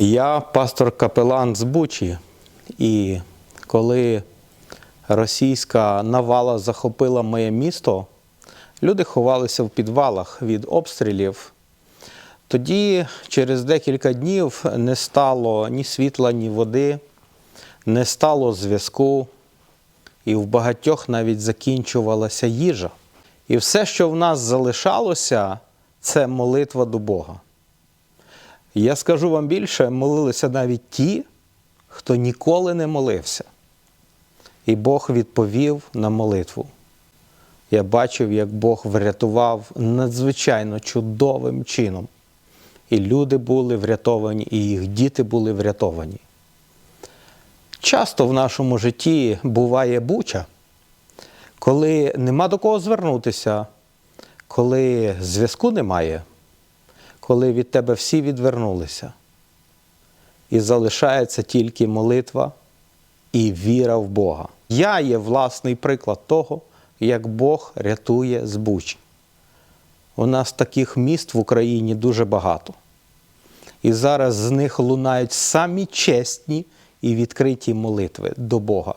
Я пастор капелан з Бучі, і коли російська навала захопила моє місто, люди ховалися в підвалах від обстрілів. Тоді, через декілька днів, не стало ні світла, ні води, не стало зв'язку, і в багатьох навіть закінчувалася їжа. І все, що в нас залишалося, це молитва до Бога. Я скажу вам більше, молилися навіть ті, хто ніколи не молився. І Бог відповів на молитву. Я бачив, як Бог врятував надзвичайно чудовим чином. І люди були врятовані, і їх діти були врятовані. Часто в нашому житті буває буча, коли нема до кого звернутися, коли зв'язку немає, коли від тебе всі відвернулися. І залишається тільки молитва і віра в Бога. Я є власний приклад того, як Бог рятує з Бучі. У нас таких міст в Україні дуже багато. І зараз з них лунають самі чесні і відкриті молитви до Бога.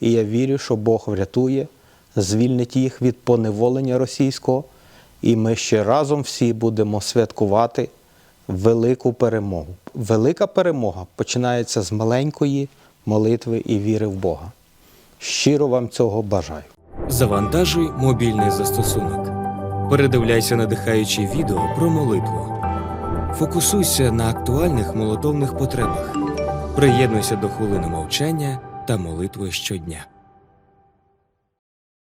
І я вірю, що Бог врятує, звільнить їх від поневолення російського, і ми ще разом всі будемо святкувати велику перемогу. Велика перемога починається з маленької молитви і віри в Бога. Щиро вам цього бажаю. Завантажуй мобільний застосунок. Передивляйся надихаючі відео про молитву. Фокусуйся на актуальних молитовних потребах. Приєднуйся до хвилини мовчання та молитви щодня.